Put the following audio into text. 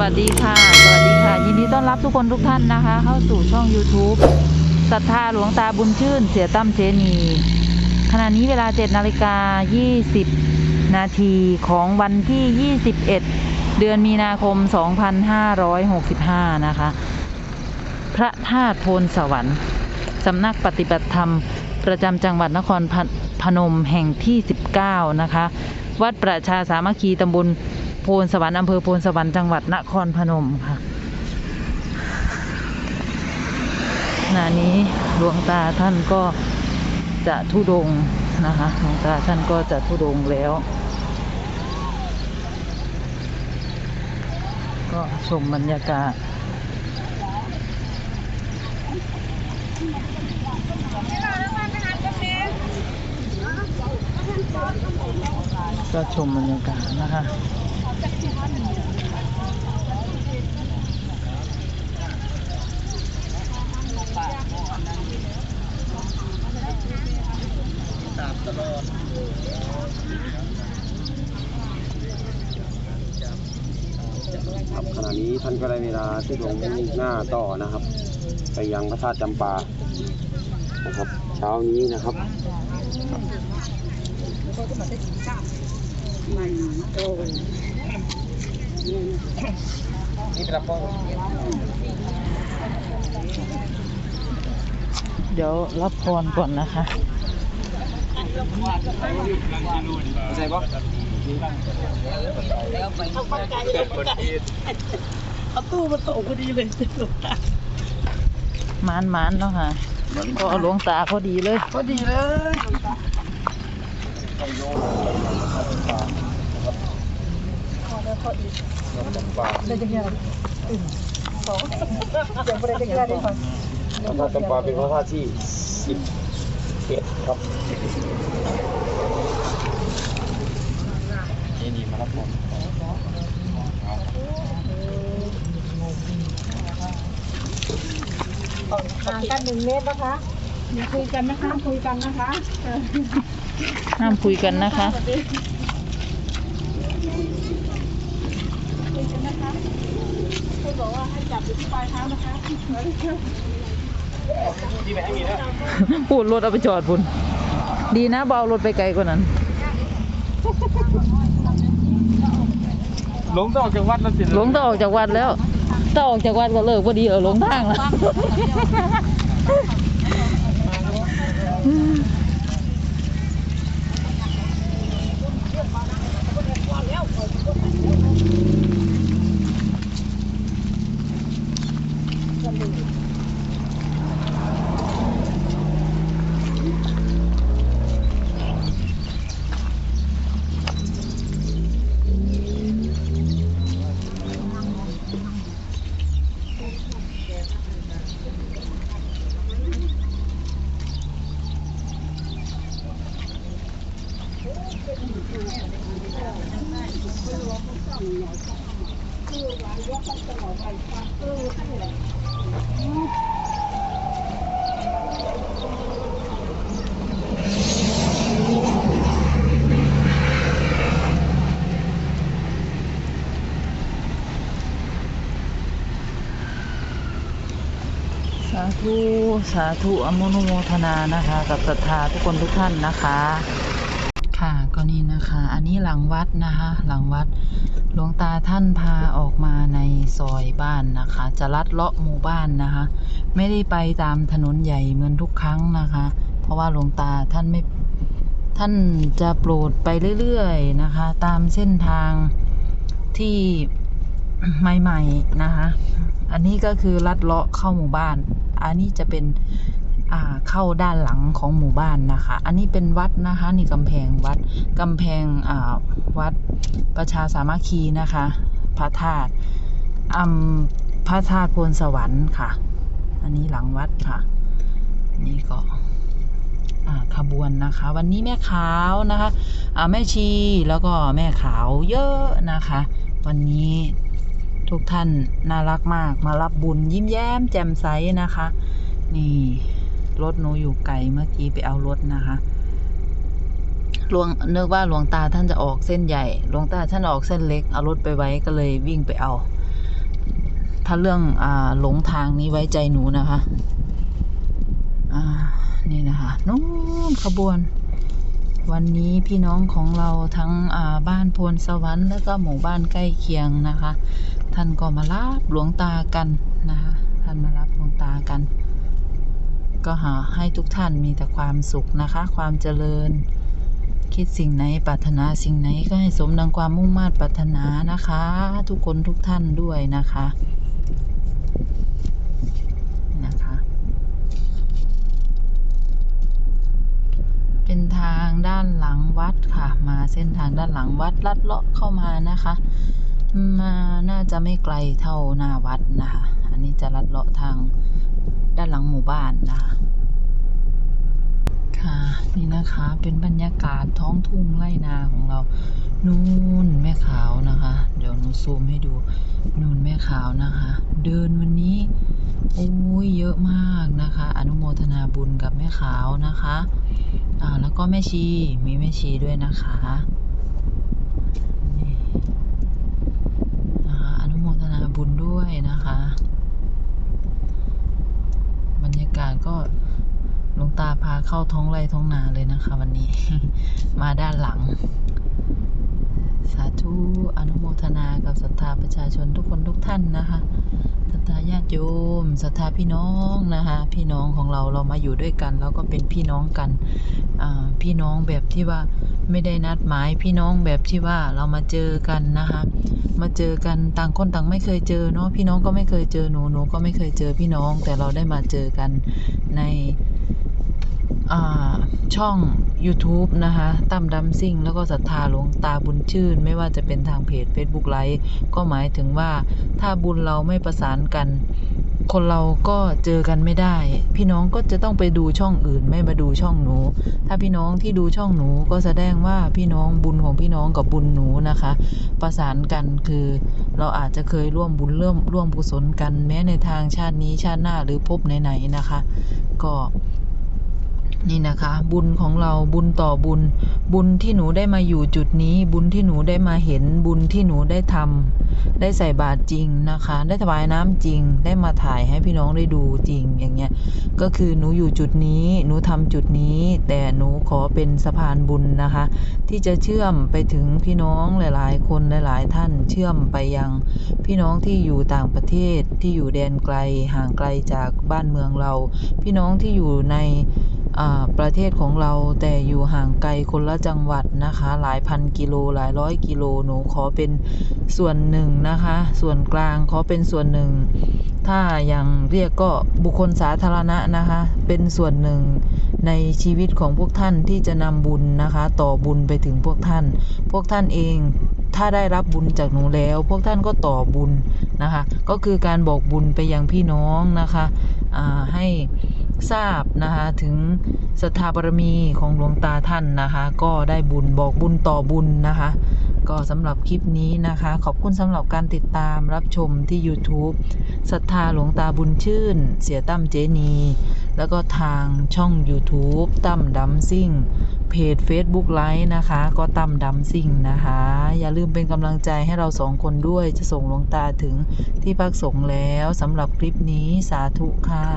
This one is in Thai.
วัสดีค่ะ สวัสดีค่ะ ยินดีต้อนรับทุกคนทุกท่านนะคะ เข้าสู่ช่อง YouTube ศรัทธาหลวงตาบุญชื่น เสียตั้มเจนี ขณะนี้เวลา7นาฬิกา 20 นาทีของวันที่ 21 เดือนมีนาคม 2565 นะคะ พระธาตุโพนสวรรค์สำนักปฏิบัติธรรม ประจำจังหวัดนครพพนมแห่งที่ 19 นะคะ วัดประชาสามัคคีตำบล โพนสวรรค์อำเภอโพนสวรรค์จังหวัดนครพนมค่ะขณะนี้หลวงตาท่านก็จะทุดงนะคะหลวงตาท่านก็จะทุดงแล้ว ก็ชมบรรยากาศก็ชมบรรยากาศนะคะ ครับขณะ นี้ท่านก็ได้เวลาที่ลงหน้าต่อนะครับ ไปยังพระธาตุจำปานะครับ เช้านี้นะครับเป็นรับพ่อเดี๋ยวรับพรก่อนนะคะใช่ปะ เอาตู้มาส่งพอดีเลยหลวงตามานมานๆแล้วค่ะก็เอาหลวงตาพอดีเลยพอดีเลยจำปาได้จังยังสองเดี๋ยวไปได้จังยังได้ก่อนพระธาตุจำปาเป็นพระธาตุที่สิบเอ็ดครับ นี่นี่มารับผมห่างกันหนึ่งเมตรนะคะอย่าคุยกันนะคะคุยกันนะคะห้ามคุยกันนะคะ คุณบอกว่าให้จับอยู่ที่ปลายเท้านะคะพูดรถเอาไปจอดพุ่นดีนะเบารถไปไกลกว่านั้น หลงต้องออกจากวัดแล้วสิหลงต้องออกจากวัดแล้วถ้าออกจากวัดก็เลิกพอดีเออหลงทางแล้วสาธุ สาธุอนุโมทนานะคะ กับศรัทธาทุกคนทุกท่านนะคะ ค่ะก็นี่นะคะ อันนี้หลังวัดนะคะ หลังวัดหลวงตาท่านพาออกมาในซอยบ้านนะคะ จะลัดเลาะหมู่บ้านนะคะ ไม่ได้ไปตามถนนใหญ่เหมือนทุกครั้งนะคะ เพราะว่าหลวงตาท่านไม่ท่านจะโปรดไปเรื่อยๆนะคะ ตามเส้นทางที่ ใหม่ๆนะคะ อันนี้ก็คือลัดเลาะเข้าหมู่บ้าน อันนี้จะเป็นอ่าเข้าด้านหลังของหมู่บ้านนะคะ อันนี้เป็นวัดนะคะนี่กำแพงวัดกำแพงอ่าวัดประชาสามัคคีนะคะ พระธาตุอำพระธาตุโพนสวรรค์ค่ะ อันนี้หลังวัดค่ะ นี่ก็อ่าขบวนนะคะ วันนี้แม่ขาวนะคะอ่าแม่ชีแล้วก็แม่ขาวเยอะนะคะ วันนี้ ทุกท่านน่ารักมาก มารับบุญยิ้มแย้มแจ่มใสนะคะ นี่รถหนูอยู่ไกลเมื่อกี้ไปเอารถนะคะหลวงนึกว่าหลวงตาท่านจะออกเส้นใหญ่หลวงตาท่านออกเส้นเล็กเอารถไปไว้ก็เลยวิ่งไปเอา ถ้าเรื่องอ่าหลงทางนี้ไว้ใจหนูนะคะอ่านี่นะคะนู่นขบวน วันนี้พี่น้องของเราทั้งบ้านพลสวรรค์แล้วก็หมู่บ้านใกล้เคียงนะคะ ท่านก็มารับหลวงตากันนะคะท่านมารับหลวงตากัน ก็หาให้ทุกท่านมีแต่ความสุขนะคะ ความเจริญ คิดสิ่งไหนปรารถนาสิ่งไหนก็ให้สมดังความมุ่งมา่ปรารถนานะคะ ทุกคนทุกท่านด้วยนะคะนะคะเป็นทางด้านหลังวัดค่ะ มาเส้นทางด้านหลังวัดลัดเลาะเข้ามานะคะ มาน่าจะไม่ไกลเท่าหน้าวัดนะคะ อันนี้จะลัดเลาะทางด้านหลังหมู่บ้านนะคะ ค่ะนี่นะคะเป็นบรรยากาศท้องทุ่งไร่นาของเรา นู่นแม่ขาวนะคะ เดี๋ยวหนูซูมให้ดูนู่นแม่ขาวนะคะ เดินวันนี้โอ้ยเยอะมากนะคะ อนุโมทนาบุญกับแม่ขาวนะคะอ่าแล้วก็แม่ชีมีแม่ชีด้วยนะคะ บุญด้วยนะคะ บรรยากาศก็หลวงตาพาเข้าท้องไร่ท้องนาเลยนะคะ วันนี้ มาด้านหลัง สาธุอนุโมทนากับศรัทธาประชาชนทุกคนทุกท่านนะคะศรัทธาญาติโยมศรัทธาพี่น้องนะคะ พี่น้องของเราเรามาอยู่ด้วยกัน แล้วก็เป็นพี่น้องกันพี่น้องแบบที่ว่า ไม่ได้นัดหมายพี่น้องแบบที่ว่าเรามาเจอกันนะคะ มาเจอกันต่างคนต่างไม่เคยเจอเนาะพี่น้องก็ไม่เคยเจอหนูหนูก็ไม่เคยเจอพี่น้อง แต่เราได้มาเจอกันในช่อง YouTube นะคะตั้มดำซิ่ง แล้วก็ศรัทธาหลวงตาบุญชื่น ไม่ว่าจะเป็นทางเพจ Facebook ไลฟ์ก็หมายถึงว่าถ้าบุญเราไม่ประสานกัน คนเราก็เจอกันไม่ได้ พี่น้องก็จะต้องไปดูช่องอื่นไม่มาดูช่องหนู ถ้าพี่น้องที่ดูช่องหนูก็แสดงว่าพี่น้องบุญของพี่น้องกับบุญหนูนะคะ ประสานกันคือเราอาจจะเคยร่วมบุญร่วมร่วมกุศลกันแม้ในทางชาตินี้ชาติหน้าหรือภพไหนๆนะคะ ก็ นี่นะคะ บุญของเราบุญต่อบุญ บุญที่หนูได้มาอยู่จุดนี้ บุญที่หนูได้มาเห็น บุญที่หนูได้ทำได้ใส่บาตรจริงนะคะ ได้ถวายน้ำจริง ได้มาถ่ายให้พี่น้องได้ดูจริงอย่างเงี้ยก็คือหนูอยู่จุดนี้ หนูทำจุดนี้ แต่หนูขอเป็นสะพานบุญนะคะ ที่จะเชื่อมไปถึงพี่น้องหลาย ๆ คนหลาย ๆ ท่านเชื่อมไปยัง พี่น้องที่อยู่ต่างประเทศที่อยู่แดนไกลห่างไกลจากบ้านเมืองเรา พี่น้องที่อยู่ใน ประเทศของเราแต่อยู่ห่างไกลคนละจังหวัดนะคะ หลายพันกิโลหลายร้อยกิโลหนูขอเป็นส่วนหนึ่งนะคะ ส่วนกลางขอเป็นส่วนหนึ่ง ถ้าอย่างเรียกก็บุคคลสาธารณะนะคะ เป็นส่วนหนึ่งในชีวิตของพวกท่านที่จะนำบุญนะคะ ต่อบุญไปถึงพวกท่าน พวกท่านเองถ้าได้รับบุญจากหนูแล้ว พวกท่านก็ต่อบุญนะคะ ก็คือการบอกบุญไปยังพี่น้องนะคะให้ ทราบนะคะถึงศรัทธาบารมีของหลวงตาท่านนะคะ ก็ได้บุญบอกบุญต่อบุญนะคะ ก็สำหรับคลิปนี้นะคะ ขอบคุณสำหรับการติดตามรับชมที่ YouTube ศรัทธาหลวงตาบุญชื่น เสียตั้มเจนี แล้วก็ทางช่อง YouTube ตั้มดัมซิ่งเพจ Facebook ไลฟ์นะคะ ก็ตั้มดัมซิ่งนะคะ อย่าลืมเป็นกำลังใจให้เราสองคนด้วยจะส่งหลวงตาถึงที่พักสงฆ์แล้วสำหรับคลิปนี้สาธุค่ะ